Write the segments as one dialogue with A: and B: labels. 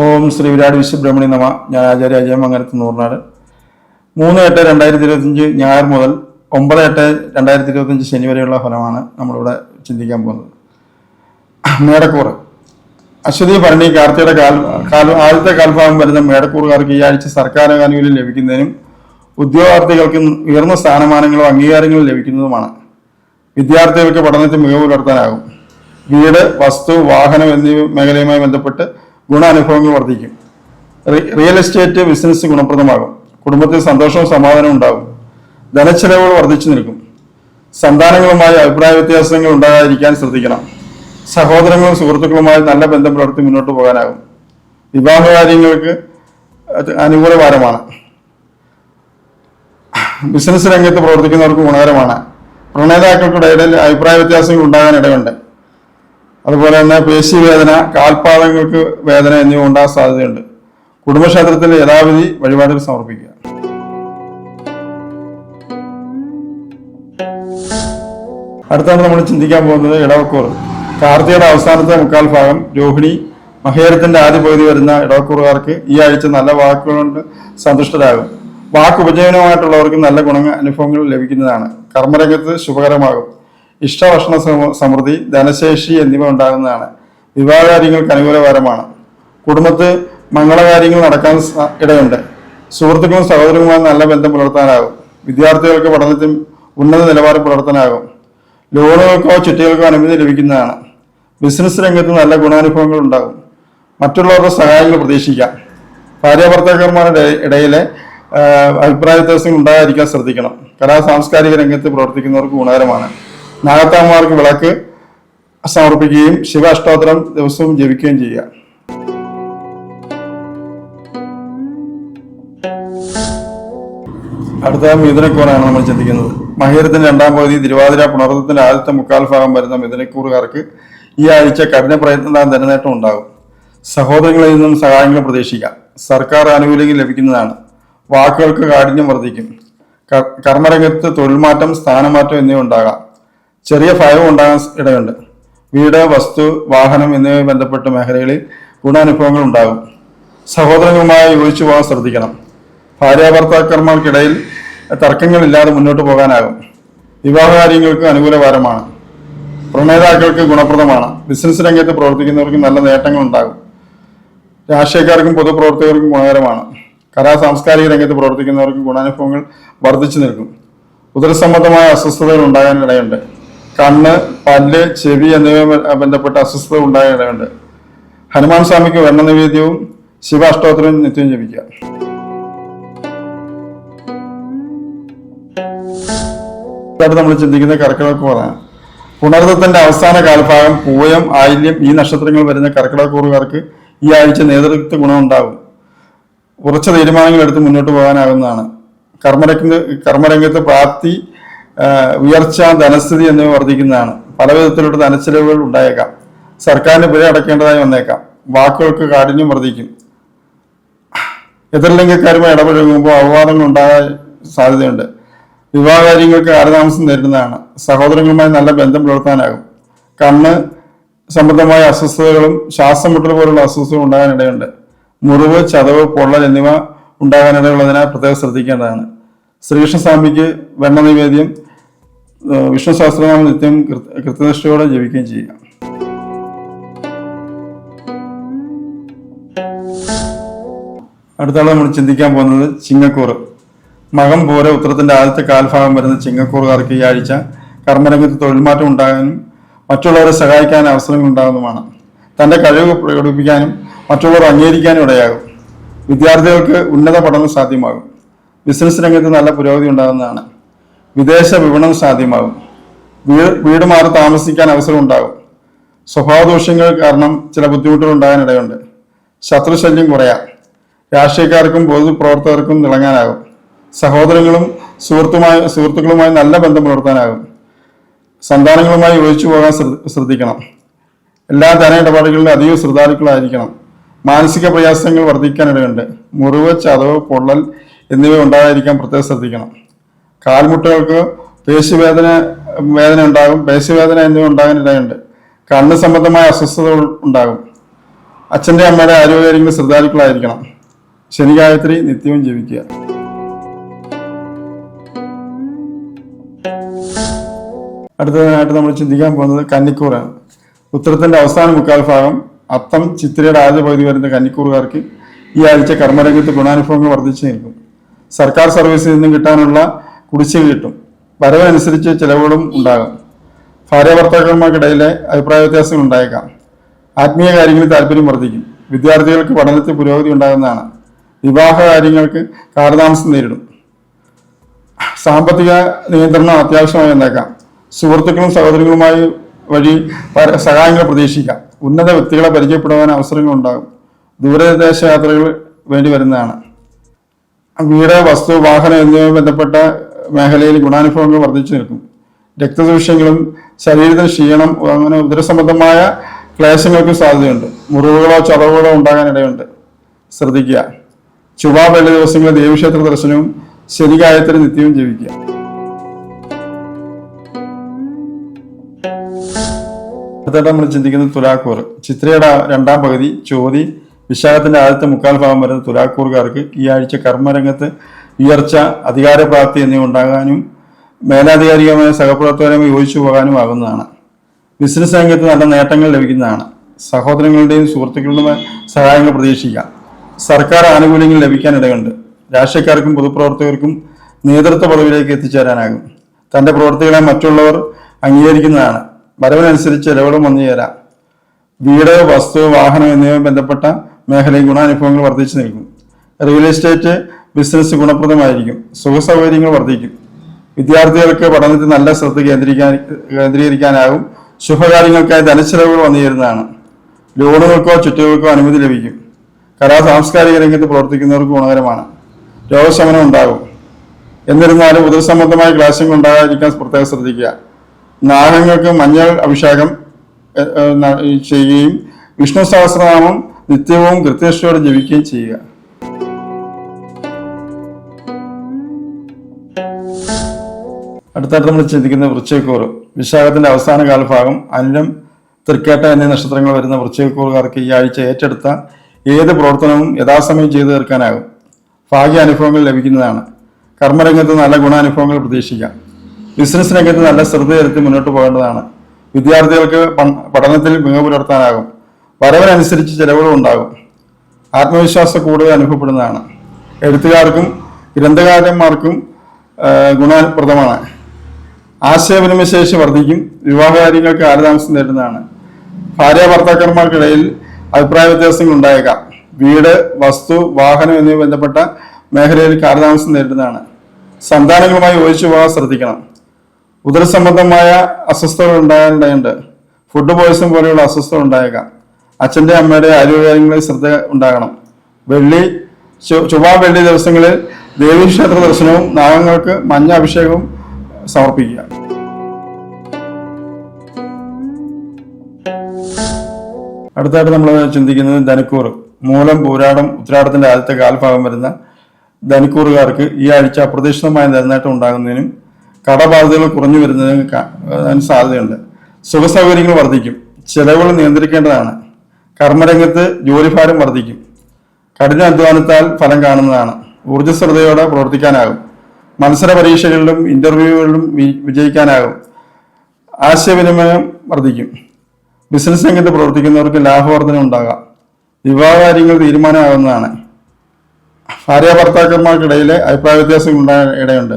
A: ഓം ശ്രീ വിരാട് വിശ്വബ്രഹ്മണി നമ. ഞാൻ ആചാര്യ അജയ മംഗലത്ത് നൂറിനാട് മൂന്ന് എട്ട് രണ്ടായിരത്തി ഇരുപത്തഞ്ച് ഞായർ മുതൽ ഒമ്പത് എട്ട് രണ്ടായിരത്തി ഇരുപത്തഞ്ച് ശനി വരെയുള്ള ഫലമാണ് നമ്മളിവിടെ ചിന്തിക്കാൻ പോകുന്നത്. മേടക്കൂറ്. അശ്വതി ഭരണി കാർത്തിയുടെ കാൽ കാൽ ആദ്യത്തെ കാൽഭാഗം വരുന്ന മേടക്കൂറുകാർക്ക് ഈ ആഴ്ച സർക്കാർ ആനുകൂല്യം ലഭിക്കുന്നതിനും ഉദ്യോഗാർത്ഥികൾക്ക് ഉയർന്ന സ്ഥാനമാനങ്ങളും അംഗീകാരങ്ങളും ലഭിക്കുന്നതുമാണ്. വിദ്യാർത്ഥികൾക്ക് പഠനത്തിൽ മികവ് പുലർത്താനാകും. വീട് വസ്തു വാഹനം എന്നീ മേഖലയുമായി ബന്ധപ്പെട്ട് ഗുണാനുഭവങ്ങൾ വർദ്ധിക്കും. റിയൽ എസ്റ്റേറ്റ് ബിസിനസ് ഗുണപ്രദമാകും. കുടുംബത്തിൽ സന്തോഷവും സമാധാനവും ഉണ്ടാകും. ധനച്ചെലവുകൾ വർദ്ധിച്ചു നിൽക്കും. സന്താനങ്ങളുമായി അഭിപ്രായ വ്യത്യാസങ്ങൾ ഉണ്ടാകാതിരിക്കാൻ ശ്രദ്ധിക്കണം. സഹോദരങ്ങളും സുഹൃത്തുക്കളുമായി നല്ല ബന്ധം പുലർത്തി മുന്നോട്ട് പോകാനാകും. വിവാഹ കാര്യങ്ങൾക്ക് അത് അനുകൂല വാരമാണ് ബിസിനസ് രംഗത്ത് പ്രവർത്തിക്കുന്നവർക്ക് ഗുണകരമാണ്. പ്രണേതാക്കൾക്കിടയിൽ അഭിപ്രായ വ്യത്യാസങ്ങൾ ഉണ്ടാകാൻ ഇടയുണ്ട്. അതുപോലെ തന്നെ പേശി വേദന കാൽപാദങ്ങൾക്ക് വേദന എന്നിവ ഉണ്ടാകാൻ സാധ്യതയുണ്ട്. കുടുംബക്ഷേത്രത്തിൽ യഥാവിധി വഴിപാടുകൾ സമർപ്പിക്കുക. അടുത്താണ് നമ്മൾ ചിന്തിക്കാൻ പോകുന്നത് ഇടവക്കൂർ. കാർത്തികയുടെ അവസാനത്തെ മുക്കാൽ ഭാഗം രോഹിണി മഹേരത്തിന്റെ ആദ്യ പകുതി വരുന്ന ഇടവക്കൂറുകാർക്ക് ഈ ആഴ്ച നല്ല വാക്കുകൾ കൊണ്ട് സന്തുഷ്ടരാകും. വാക്ക് ഉപജീവനമായിട്ടുള്ളവർക്ക് നല്ല ഗുണങ്ങൾ അനുഭവങ്ങൾ ലഭിക്കുന്നതാണ്. കർമ്മരംഗത്ത് ശുഭകരമാകും. ഇഷ്ടഭക്ഷണ സമ- സമൃദ്ധി ധനശേഷി എന്നിവ ഉണ്ടാകുന്നതാണ്. വിവാഹകാര്യങ്ങൾക്ക് അനുകൂലകരമാണ് കുടുംബത്ത് മംഗളകാര്യങ്ങൾ നടക്കാൻ ഇടയുണ്ട്. സുഹൃത്തുക്കളും സഹോദരങ്ങളുമായി നല്ല ബന്ധം പുലർത്താനാകും. വിദ്യാർത്ഥികൾക്ക് പഠനത്തിൽ ഉന്നത നിലവാരം പുലർത്താനാകും. ലോണുകൾക്കോ ചിട്ടികൾക്കോ അനുമതി ലഭിക്കുന്നതാണ്. ബിസിനസ് രംഗത്ത് നല്ല ഗുണാനുഭവങ്ങൾ ഉണ്ടാകും. മറ്റുള്ളവരുടെ സഹായങ്ങൾ പ്രതീക്ഷിക്കാം. ഭാര്യാഭർത്താക്കന്മാരുടെ ഇടയിലെ അഭിപ്രായ വ്യത്യാസങ്ങൾ ഉണ്ടാകാതിരിക്കാൻ ശ്രദ്ധിക്കണം. കലാ സാംസ്കാരിക രംഗത്ത് പ്രവർത്തിക്കുന്നവർക്ക് ഗുണകരമാണ്. നാഗത്താന്മാർക്ക് വിളക്ക് സമർപ്പിക്കുകയും ശിവ അഷ്ടോത്തരം ദിവസവും ജപിക്കുകയും ചെയ്യുക. അടുത്ത മിഥുനക്കൂറാണ് നമ്മൾ ചിന്തിക്കുന്നത്. മഹീരത്തിന്റെ രണ്ടാം പകുതി തിരുവാതിര പുണർത്തത്തിന്റെ ആദ്യത്തെ മുക്കാൽ ഭാഗം വരുന്ന മിഥുനക്കൂറുകാർക്ക് ഈ ആഴ്ച കഠിന പ്രയത്നം ധനനേട്ടം ഉണ്ടാകും. സഹോദരങ്ങളിൽ നിന്നും സഹായങ്ങൾ പ്രതീക്ഷിക്കാം. സർക്കാർ ആനുകൂല്യങ്ങൾ ലഭിക്കുന്നതാണ്. വാക്കുകൾക്ക് കാഠിന്യം വർദ്ധിക്കും. കർമ്മരംഗത്ത് തൊഴിൽമാറ്റം സ്ഥാനമാറ്റം എന്നിവ ഉണ്ടാകാം. ചെറിയ ഭയവും ഉണ്ടാകാൻ ഇടയുണ്ട്. വീട് വസ്തു വാഹനം എന്നിവയുമായി ബന്ധപ്പെട്ട മേഖലകളിൽ ഗുണാനുഭവങ്ങൾ ഉണ്ടാകും. സഹോദരങ്ങളുമായി യോജിച്ചു പോകാൻ ശ്രദ്ധിക്കണം. ഭാര്യാഭർത്താക്കന്മാർക്കിടയിൽ തർക്കങ്ങളില്ലാതെ മുന്നോട്ട് പോകാനാകും. വിവാഹകാര്യങ്ങൾക്ക് അനുകൂല വാരമാണ് പ്രണേതാക്കൾക്ക് ഗുണപ്രദമാണ്. ബിസിനസ് രംഗത്ത് പ്രവർത്തിക്കുന്നവർക്ക് നല്ല നേട്ടങ്ങൾ ഉണ്ടാകും. രാഷ്ട്രീയക്കാർക്കും പൊതുപ്രവർത്തകർക്കും ഗുണകരമാണ്. കലാ സാംസ്കാരിക രംഗത്ത് പ്രവർത്തിക്കുന്നവർക്ക് ഗുണാനുഭവങ്ങൾ വർദ്ധിച്ചു നിൽക്കും. ഉദരസംബന്ധമായ അസ്വസ്ഥതകൾ ഉണ്ടാകാൻ ഇടയുണ്ട്. കണ്ണ് പല്ല് ചെവി എന്നിവ ബന്ധപ്പെട്ട അസ്വസ്ഥത ഉണ്ടാകാൻ ഇടയുണ്ട്. ഹനുമാൻ സ്വാമിക്ക് വെണ്ണ നിവേദ്യവും ശിവാഷ്ടോത്രവും നിത്യം ജപിക്കുക നമ്മൾ ചിന്തിക്കുന്ന കർക്കിടകക്കൂറാണ് പുണർത്തത്തിന്റെ അവസാന കാലഭാഗം പൂയം ആയില്യം ഈ നക്ഷത്രങ്ങൾ വരുന്ന കർക്കിടകക്കൂറുകാർക്ക് ഈ ആഴ്ച നേതൃത്വ ഗുണമുണ്ടാകും. ഉറച്ച തീരുമാനങ്ങൾ എടുത്ത് മുന്നോട്ട് പോകാനാകുന്നതാണ്. കർമ്മരംഗത്ത് കർമ്മരംഗത്ത് പ്രാപ്തി ഉയർച്ച ധനസ്ഥിതി എന്നിവ വർദ്ധിക്കുന്നതാണ്. പല വിധത്തിലുള്ള ധനച്ചെലവുകൾ ഉണ്ടായേക്കാം. സർക്കാരിന് പിഴ അടയ്ക്കേണ്ടതായി വന്നേക്കാം. വാക്കുകൾക്ക് കാഠിന്യം വർദ്ധിക്കും. എതിർലിംഗക്കാരുമായി ഇടപഴകുമ്പോൾ അപവാദങ്ങൾ ഉണ്ടാകാൻ സാധ്യതയുണ്ട്. വിവാഹകാര്യങ്ങൾക്ക് കാലതാമസം നേരിടുന്നതാണ്. സഹോദരങ്ങളുമായി നല്ല ബന്ധം പുലർത്താനാകും. കണ്ണ് സംബന്ധമായ അസ്വസ്ഥതകളും ശ്വാസം മുട്ടൽ പോലുള്ള അസ്വസ്ഥതകളും ഉണ്ടാകാനിടയുണ്ട് മുറിവ് ചതവ് പൊള്ളൽ എന്നിവ ഉണ്ടാകാനിടയുള്ളതിനാൽ പ്രത്യേകം ശ്രദ്ധിക്കേണ്ടതാണ്. ശ്രീകൃഷ്ണസ്വാമിക്ക് വെണ്ണ നിവേദ്യം വിഷ്ണു സഹസ്രനാമം നിത്യം കൃത- കൃത്യനിഷ്ഠയോടെ ജപിക്കുകയും ചെയ്യുക. അടുത്താളെ നമ്മൾ ചിന്തിക്കാൻ പോകുന്നത് ചിങ്ങക്കൂറ്. മകം പോലെ ഉത്തരത്തിന്റെ ആദ്യത്തെ കാൽഭാഗം വരുന്ന ചിങ്ങക്കൂറുകാർക്ക് ഈ ആഴ്ച കർമ്മരംഗത്ത് തൊഴിൽമാറ്റം ഉണ്ടാകാനും മറ്റുള്ളവരെ സഹായിക്കാൻ അവസരങ്ങൾ ഉണ്ടാകുന്നതുമാണ്. തന്റെ കഴിവ് പ്രകടിപ്പിക്കാനും മറ്റുള്ളവർ അംഗീകരിക്കാനും ഇടയാകും. വിദ്യാർത്ഥികൾക്ക് ഉന്നത പഠനം സാധ്യമാകും. ബിസിനസ് രംഗത്ത് നല്ല പുരോഗതി ഉണ്ടാകുന്നതാണ്. വിദേശ വിപണനം സാധ്യമാകും. വീട് വീട് മാറി താമസിക്കാൻ അവസരം ഉണ്ടാകും സ്വഭാവദോഷങ്ങൾ കാരണം ചില ബുദ്ധിമുട്ടുകൾ ഉണ്ടാകാൻ ഇടയുണ്ട് ശത്രുശല്യം കുറയാം. രാഷ്ട്രീയക്കാർക്കും പൊതുപ്രവർത്തകർക്കും തിളങ്ങാനാകും. സഹോദരങ്ങളും സുഹൃത്തുമായി സുഹൃത്തുക്കളുമായി നല്ല ബന്ധം പുലർത്താനാകും. സന്താനങ്ങളുമായി യോജിച്ചു പോകാൻ ശ്രദ്ധ- ശ്രദ്ധിക്കണം. എല്ലാ ധന ഇടപാടുകളിലും അധികം ശ്രദ്ധാലുക്കളായിരിക്കണം. മാനസിക പ്രയാസങ്ങൾ വർദ്ധിക്കാനിടയുണ്ട്. മുറിവ് ചതവ് പൊള്ളൽ എന്നിവ ഉണ്ടാകാതിരിക്കാൻ പ്രത്യേകം ശ്രദ്ധിക്കണം. കാൽമുട്ടുകൾക്ക് പേശിവേദന വേദന ഉണ്ടാകും. പേശിവേദന എന്നിവ ഉണ്ടാകാൻ ഇടയുണ്ട് കണ്ണ് സംബന്ധമായ അസ്വസ്ഥതകൾ ഉണ്ടാകും. അച്ഛന്റെ അമ്മയുടെ ആരോഗ്യകാര്യങ്ങൾ ശ്രദ്ധാലുക്കളായിരിക്കണം. ശനി ഗായത്രി നിത്യവും ജീവിക്കുക. അടുത്തതായിട്ട് നമ്മൾ ചിന്തിക്കാൻ പോകുന്നത് കന്നിക്കൂറാണ്. ഉത്തരത്തിന്റെ അവസാന മുക്കാൽ ഭാഗം അത്തം ചിത്രയുടെ ആദ്യ പകുതി വരുന്ന കന്നിക്കൂറുകാർക്ക് ഈ ആഴ്ച കർമ്മരംഗത്ത് ഗുണാനുഭവങ്ങൾ വർദ്ധിച്ചു നിൽക്കും. സർക്കാർ സർവീസിൽ നിന്നും കിട്ടാനുള്ള കുടിശ്ശിക കിട്ടും. വരവനുസരിച്ച് ചിലവുകളും ഉണ്ടാകും. ഭാര്യ ഭർത്താക്കന്മാർക്കിടയിലെ അഭിപ്രായ വ്യത്യാസങ്ങൾ ഉണ്ടായേക്കാം. ആത്മീയ കാര്യങ്ങളിൽ താല്പര്യം വർദ്ധിക്കും. വിദ്യാർത്ഥികൾക്ക് പഠനത്തിൽ പുരോഗതി ഉണ്ടാകുന്നതാണ്. വിവാഹ കാര്യങ്ങൾക്ക് കാലതാമസം നേരിടും. സാമ്പത്തിക നിയന്ത്രണം അത്യാവശ്യമായി വന്നേക്കാം. സുഹൃത്തുക്കളും സഹോദരങ്ങളുമായി വഴി സഹായങ്ങൾ പ്രതീക്ഷിക്കാം. ഉന്നത വ്യക്തികളെ പരിചയപ്പെടുവാൻ അവസരങ്ങൾ ഉണ്ടാകും. ദൂരദേശ യാത്രകൾ വേണ്ടി വരുന്നതാണ്. വീട് വസ്തു വാഹനം എന്നിവയുമായി ബന്ധപ്പെട്ട മേഖലയിൽ ഗുണാനുഭവങ്ങൾ വർദ്ധിച്ചു നിൽക്കും. രക്തദൂഷ്യങ്ങളും ശരീരത്തിന് ക്ഷീണം അങ്ങനെ ഉദരസംബന്ധമായ ക്ലേശങ്ങൾക്കും സാധ്യതയുണ്ട്. മുറിവുകളോ ചതവുകളോ ഉണ്ടാകാൻ ഇടയുണ്ട്. ശ്രദ്ധിക്കുക. ചൊവ്വ വെള്ളി ദിവസങ്ങളിൽ ദേവീക്ഷേത്ര ദർശനവും ശനി ഗായത്രി നിത്യവും ജീവിക്കുക. അടുത്തായിട്ട് നമ്മൾ ചിന്തിക്കുന്നത് തുലാക്കൂർ. ചിത്രയുടെ രണ്ടാം പകുതി ചോതി വിശാഖത്തിന്റെ ആദ്യത്തെ മുക്കാൽ ഭാഗം വരുന്ന തുലാക്കൂർകാർക്ക് ഈ ആഴ്ച കർമ്മരംഗത്ത് ഉയർച്ച അധികാരപ്രാപ്തി എന്നിവ ഉണ്ടാകാനും മേലാധികാരികമായ സഹപ്രവർത്തകരുമായി യോജിച്ചു പോകാനും ആകുന്നതാണ്. ബിസിനസ് രംഗത്ത് നല്ല നേട്ടങ്ങൾ ലഭിക്കുന്നതാണ്. സഹോദരങ്ങളുടെയും സുഹൃത്തുക്കളുടെയും സഹായങ്ങൾ പ്രതീക്ഷിക്കാം. സർക്കാർ ആനുകൂല്യങ്ങൾ ലഭിക്കാനിടയുണ്ട് രാഷ്ട്രീയക്കാർക്കും പൊതുപ്രവർത്തകർക്കും നേതൃത്വ പദവിയിലേക്ക് എത്തിച്ചേരാനാകും. തന്റെ പ്രവർത്തികളെ മറ്റുള്ളവർ അംഗീകരിക്കുന്നതാണ്. വരവിനനുസരിച്ച് ചെലവുകളും വന്നു ചേരാം. വീട് വസ്തു വാഹനം എന്നിവയും ബന്ധപ്പെട്ട മേഖലയിൽ ഗുണാനുഭവങ്ങൾ വർദ്ധിച്ചു നിൽക്കും. റിയൽ എസ്റ്റേറ്റ് ബിസിനസ് ഗുണപ്രദമായിരിക്കും. സുഖസൗകര്യങ്ങൾ വർദ്ധിക്കും. വിദ്യാർത്ഥികൾക്ക് പഠനത്തിൽ നല്ല ശ്രദ്ധ കേന്ദ്രീകരിക്കാൻ കേന്ദ്രീകരിക്കാനാകും. ശുഭകാര്യങ്ങൾക്കായി ധനച്ചെലവുകൾ വന്നു ചേരുന്നതാണ്. ലോണുകൾക്കോ ചുറ്റുകൾക്കോ അനുമതി ലഭിക്കും. കലാ സാംസ്കാരിക രംഗത്ത് പ്രവർത്തിക്കുന്നവർക്ക് ഗുണകരമാണ്. രോഗശമനം ഉണ്ടാകും. എന്നിരുന്നാലും ഉദരസംബന്ധമായ ക്ലാശങ്ങൾ ഉണ്ടാകാതിരിക്കാൻ പ്രത്യേകം ശ്രദ്ധിക്കുക. നാഗങ്ങൾക്ക് മഞ്ഞൾ അഭിഷേകം ചെയ്യുകയും വിഷ്ണു സഹസ്രനാമം നിത്യവും കൃത്യനിഷ്ഠയോടെ ജപിക്കുകയും ചെയ്യുക. അടുത്തായിട്ട് നമ്മൾ ചിന്തിക്കുന്ന വൃശ്ചയക്കൂറ് വിശാഖത്തിന്റെ അവസാന കാലഭാഗം അനിലം തൃക്കേട്ട എന്നീ നക്ഷത്രങ്ങൾ വരുന്ന വൃശ്ചയക്കൂറുകാർക്ക് ഈ ആഴ്ച ഏറ്റെടുത്ത ഏത് പ്രവർത്തനവും യഥാസമയം ചെയ്തു തീർക്കാനാകും. ഭാഗ്യ അനുഭവങ്ങൾ ലഭിക്കുന്നതാണ്. കർമ്മരംഗത്ത് നല്ല ഗുണാനുഭവങ്ങൾ പ്രതീക്ഷിക്കാം. ബിസിനസ് രംഗത്ത് നല്ല ശ്രദ്ധ ചെലുത്തി മുന്നോട്ട് പോകേണ്ടതാണ്. വിദ്യാർത്ഥികൾക്ക് പഠനത്തിൽ മികവ് പുലർത്താനാകും. വരവിനനുസരിച്ച് ചെലവുകൾ ഉണ്ടാകും. ആത്മവിശ്വാസം കൂടുതൽ അനുഭവപ്പെടുന്നതാണ്. എഴുത്തുകാർക്കും ഗ്രന്ഥകാരന്മാർക്കും ഗുണപ്രദമാണ്. ആശയവിനിമയ ശേഷി വർദ്ധിക്കും. വിവാഹകാര്യങ്ങൾക്ക് കാലതാമസം നേരിടുന്നതാണ്. ഭാര്യ ഭർത്താക്കന്മാർക്കിടയിൽ അഭിപ്രായ വ്യത്യാസങ്ങൾ ഉണ്ടായേക്കാം വീട് വസ്തു വാഹനം എന്നിവ ബന്ധപ്പെട്ട മേഖലയിൽ കാലതാമസം നേരിടുന്നതാണ്. സന്താനങ്ങളുമായി ഒഴിച്ചു പോകാൻ ശ്രദ്ധിക്കണം. ഉദരസംബന്ധമായ അസ്വസ്ഥതകൾ ഉണ്ടാകേണ്ടതുണ്ട് ഫുഡ് പോയിസൺ പോലെയുള്ള അസ്വസ്ഥത ഉണ്ടായേക്കാം. അച്ഛന്റെ അമ്മയുടെ ആരോഗ്യകാര്യങ്ങളിൽ ശ്രദ്ധ ഉണ്ടാകണം. വെള്ളി ചൊവ്വാ ചൊവ്വ വെള്ളി ദിവസങ്ങളിൽ ദേവീക്ഷേത്ര ദർശനവും നാഗങ്ങൾക്ക് മഞ്ഞ അഭിഷേകവും സമർപ്പിക്കുക. അടുത്തായിട്ട് നമ്മൾ ചിന്തിക്കുന്നത് ധനുക്കൂർ മൂലം പൂരാടം ഉത്രാടത്തിന്റെ ആദ്യത്തെ കാൽഭാഗം വരുന്ന ധനുക്കൂറുകാർക്ക് ഈ ആഴ്ച അപ്രതീക്ഷിതമായ നിലനേട്ടം ഉണ്ടാകുന്നതിനും കടബാധ്യതകൾ കുറഞ്ഞു വരുന്നതിനും സാധ്യതയുണ്ട്. സുഖസൗകര്യങ്ങൾ വർദ്ധിക്കും. ചെലവുകൾ നിയന്ത്രിക്കേണ്ടതാണ്. കർമ്മരംഗത്ത് ജോലിഭാരം വർദ്ധിക്കും. കഠിന അധ്വാനത്താൽ ഫലം കാണുന്നതാണ്. ഊർജസ്വതയോടെ പ്രവർത്തിക്കാനാകും. മത്സര പരീക്ഷകളിലും ഇന്റർവ്യൂകളിലും വിജയിക്കാനാകും. ആശയവിനിമയം വർദ്ധിക്കും. ബിസിനസ് രംഗത്ത് പ്രവർത്തിക്കുന്നവർക്ക് ലാഭവർദ്ധന ഉണ്ടാകാം. വിവാഹകാര്യങ്ങൾ തീരുമാനമാകുന്നതാണ്. ഭാര്യ ഭർത്താക്കന്മാർക്കിടയിലെ അഭിപ്രായ വ്യത്യാസങ്ങൾ ഉണ്ടാകാൻ ഇടയുണ്ട്.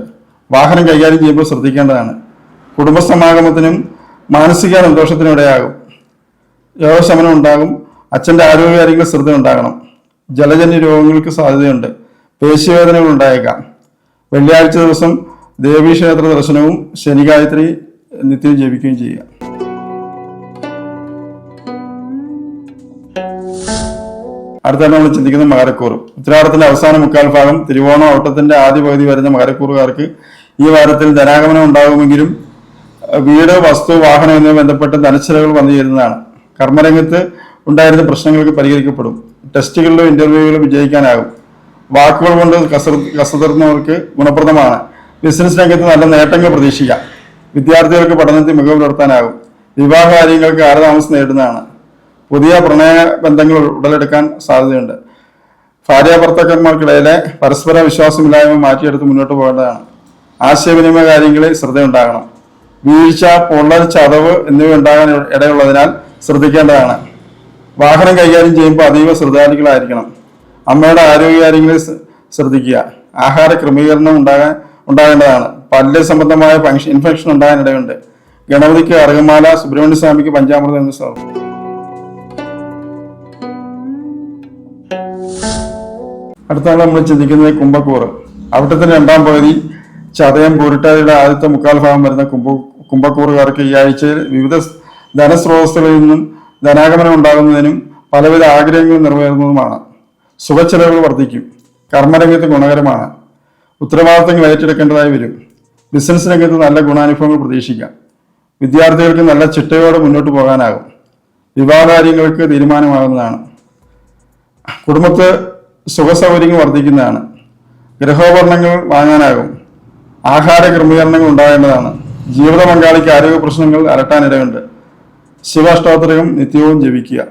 A: വാഹനം കൈകാര്യം ചെയ്യുമ്പോൾ ശ്രദ്ധിക്കേണ്ടതാണ്. കുടുംബസമാഗമത്തിനും മാനസിക സന്തോഷത്തിനും ഇടയാകും. രോഗശമനം ഉണ്ടാകും. അച്ഛന്റെ ആരോഗ്യകാര്യങ്ങൾ ശ്രദ്ധ ഉണ്ടാകണം. ജലജന്യ രോഗങ്ങൾക്ക് സാധ്യതയുണ്ട്. പേശിവേദനകൾ ഉണ്ടായേക്കാം. വെള്ളിയാഴ്ച ദിവസം ദേവീക്ഷേത്ര ദർശനവും ശനി ശനിഗായത്രി നിത്യം ജപിക്കുകയും ചെയ്യുക. അടുത്താണ് നമ്മൾ ചിന്തിക്കുന്ന മകരക്കൂറ്. ഉത്തരാടത്തിന്റെ അവസാന മുക്കാൽ ഭാഗം തിരുവോണ ഓട്ടത്തിന്റെ ആദ്യ പകുതി വരുന്ന മകരക്കൂറുകാർക്ക് ഈ വാരത്തിൽ ധനാഗമനം ഉണ്ടാകുമെങ്കിലും വീട് വസ്തു വാഹനം എന്നിവ ബന്ധപ്പെട്ട് ധനച്ചിലകൾ വന്നു ചേരുന്നതാണ്. കർമ്മരംഗത്ത് ഉണ്ടായിരുന്ന പ്രശ്നങ്ങൾക്ക് പരിഹരിക്കപ്പെടും. ടെസ്റ്റുകളിലും ഇന്റർവ്യൂകളിലും വിജയിക്കാനാകും. വാക്കുകൾ കൊണ്ട് കസർ കസതർന്നവർക്ക് ഗുണപ്രദമാണ്. ബിസിനസ് രംഗത്ത് നല്ല നേട്ടങ്ങൾ പ്രതീക്ഷിക്കാം. വിദ്യാർത്ഥികൾക്ക് പഠനത്തിൽ മികവ് പുലർത്താനാകും. വിവാഹ കാര്യങ്ങൾക്ക് കാലതാമസം നേരിടുന്നതാണ്. പുതിയ പ്രണയ ബന്ധങ്ങൾ ഉടലെടുക്കാൻ സാധ്യതയുണ്ട്. ഭാര്യ ഭർത്താക്കന്മാർക്കിടയിലെ പരസ്പര വിശ്വാസമില്ലായ്മ മാറ്റിയെടുത്ത് മുന്നോട്ട് പോകേണ്ടതാണ്. ആശയവിനിമയ കാര്യങ്ങളിൽ ശ്രദ്ധയുണ്ടാകണം. വീഴ്ച പൊള്ളൽ ചതവ് എന്നിവ ഉണ്ടാകാൻ ഇടയുള്ളതിനാൽ ശ്രദ്ധിക്കേണ്ടതാണ്. വാഹനം കൈകാര്യം ചെയ്യുമ്പോൾ അതീവ ശ്രദ്ധാലുക്കളായിരിക്കണം. അമ്മയുടെ ആരോഗ്യകാര്യങ്ങളിൽ ശ്ര- ശ്രദ്ധിക്കുക. ആഹാര ക്രമീകരണം ഉണ്ടാകാൻ ഉണ്ടാകേണ്ടതാണ്. പല്ല് സംബന്ധമായ ഫങ്ഷൻ ഇൻഫെക്ഷൻ ഉണ്ടാകാൻ ഇടയുണ്ട്. ഗണപതിക്ക് അർഗമാല സുബ്രഹ്മണ്യ സ്വാമിക്ക് പഞ്ചാമൃതം എന്ന് സമർപ്പിക്കും അടുത്താണ് നമ്മൾ ചിന്തിക്കുന്നത് കുംഭക്കൂറ്. അവിട്ടത്തിന്റെ രണ്ടാം പകുതി ചതയം പൂരിട്ടാതിയുടെ ആദ്യത്തെ മുക്കാൽ ഭാഗം വരുന്ന കുംഭ കുംഭക്കൂറുകാർക്ക് ഈ ആഴ്ചയിൽ വിവിധ ധനസ്രോതസ്സുകളിൽ നിന്നും ധനാഗമനം ഉണ്ടാകുന്നതിനും പലവിധ ആഗ്രഹങ്ങൾ നിറവേറുന്നതുമാണ്. സുഖച്ചെലവുകൾ വർദ്ധിക്കും. കർമ്മരംഗത്ത് ഗുണകരമാണ്. ഉത്തരവാദിത്തങ്ങൾ ഏറ്റെടുക്കേണ്ടതായി വരും. ബിസിനസ് രംഗത്ത് നല്ല ഗുണാനുഭവങ്ങൾ പ്രതീക്ഷിക്കാം. വിദ്യാർത്ഥികൾക്ക് നല്ല ചിട്ടയോടെ മുന്നോട്ട് പോകാനാകും. വിവാഹകാര്യങ്ങൾക്ക് തീരുമാനമാകുന്നതാണ്. കുടുംബത്ത് സുഖസൗകര്യങ്ങൾ വർദ്ധിക്കുന്നതാണ്. ഗൃഹോപകരണങ്ങൾ വാങ്ങാനാകും. ആഹാര ക്രമീകരണങ്ങൾ ഉണ്ടാകേണ്ടതാണ്. ജീവിത പങ്കാളിക്ക് ആരോഗ്യ പ്രശ്നങ്ങൾ അലട്ടാനിടയുണ്ട്. ശിവാഷ്ടോത്തരകം നിത്യവും ജപിക്കുക.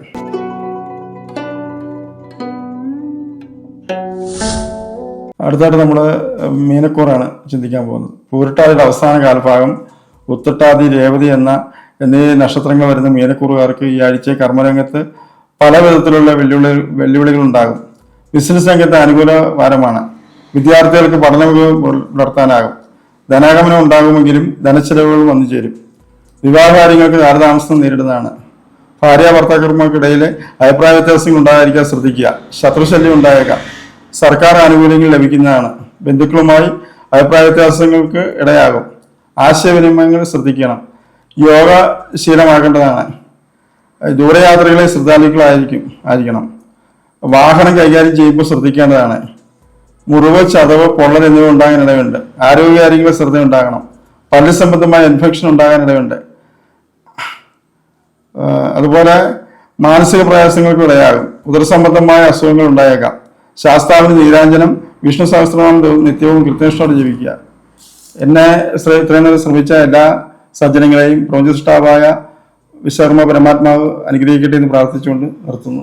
A: അടുത്തായിട്ട് നമ്മൾ മീനക്കൂറാണ് ചിന്തിക്കാൻ പോകുന്നത്. പൂരിട്ടാതിയുടെ അവസാന കാലഭാഗം ഉത്തട്ടാതി രേവതി എന്ന എന്നീ നക്ഷത്രങ്ങൾ വരുന്ന മീനക്കൂറുകാർക്ക് ഈ ആഴ്ച കർമ്മരംഗത്ത് പല വിധത്തിലുള്ള വെല്ലുവിളി വെല്ലുവിളികൾ ഉണ്ടാകും. ബിസിനസ് രംഗത്ത് അനുകൂല വാരമാണ് വിദ്യാർത്ഥികൾക്ക് പഠന പുലർത്താനാകും ധനാഗമനം ഉണ്ടാകുമെങ്കിലും ധനച്ചെലവുകൾ വന്നു ചേരും. വിവാഹകാര്യങ്ങൾക്ക് കാലതാമസം നേരിടുന്നതാണ്. ഭാര്യ ഭർത്താക്കന്മാർക്കിടയിലെ അഭിപ്രായ വ്യത്യാസങ്ങൾ ഉണ്ടാകാതിരിക്കാൻ ശ്രദ്ധിക്കുക. ശത്രുശല്യം ഉണ്ടായേക്കാം. സർക്കാർ ആനുകൂല്യങ്ങൾ ലഭിക്കുന്നതാണ്. ബന്ധുക്കളുമായി അഭിപ്രായ വ്യത്യാസങ്ങൾക്ക് ഇടയാകും. ആശയവിനിമയങ്ങൾ ശ്രദ്ധിക്കണം. യോഗ ശീലമാക്കേണ്ടതാണ്. ദൂരയാത്രകളെ ശ്രദ്ധാലുക്കളായിരിക്കും ആയിരിക്കണം. വാഹനം കൈകാര്യം ചെയ്യുമ്പോൾ ശ്രദ്ധിക്കേണ്ടതാണ്. മുറിവ് ചതവ് പൊള്ളൽ എന്നിവ ഉണ്ടാകാൻ ഇടയുണ്ട്. ആരോഗ്യകാര്യങ്ങളിൽ ശ്രദ്ധ ഉണ്ടാകണം. പല്ല് സംബന്ധമായ ഇൻഫെക്ഷൻ ഉണ്ടാകാൻ ഇടയുണ്ട്. അതുപോലെ മാനസിക പ്രയാസങ്ങൾക്ക് ഇടയാകും. ഉദരസംബന്ധമായ അസുഖങ്ങൾ ഉണ്ടായേക്കാം. ശാസ്താവിന് നീരാഞ്ജനം വിഷ്ണു സഹസ്രനാമം നിത്യവും കൃത്യനിഷ്ഠോടെ ജീവിക്കുക. എന്നെ ഇത്രയും നേരം ശ്രമിച്ച എല്ലാ സജ്ജനങ്ങളെയും പ്രപഞ്ചസൃഷ്ടാവായ വിശ്വകർമ്മ പരമാത്മാവ് അനുഗ്രഹിക്കട്ടെ എന്ന് പ്രാർത്ഥിച്ചുകൊണ്ട് നിർത്തുന്നു.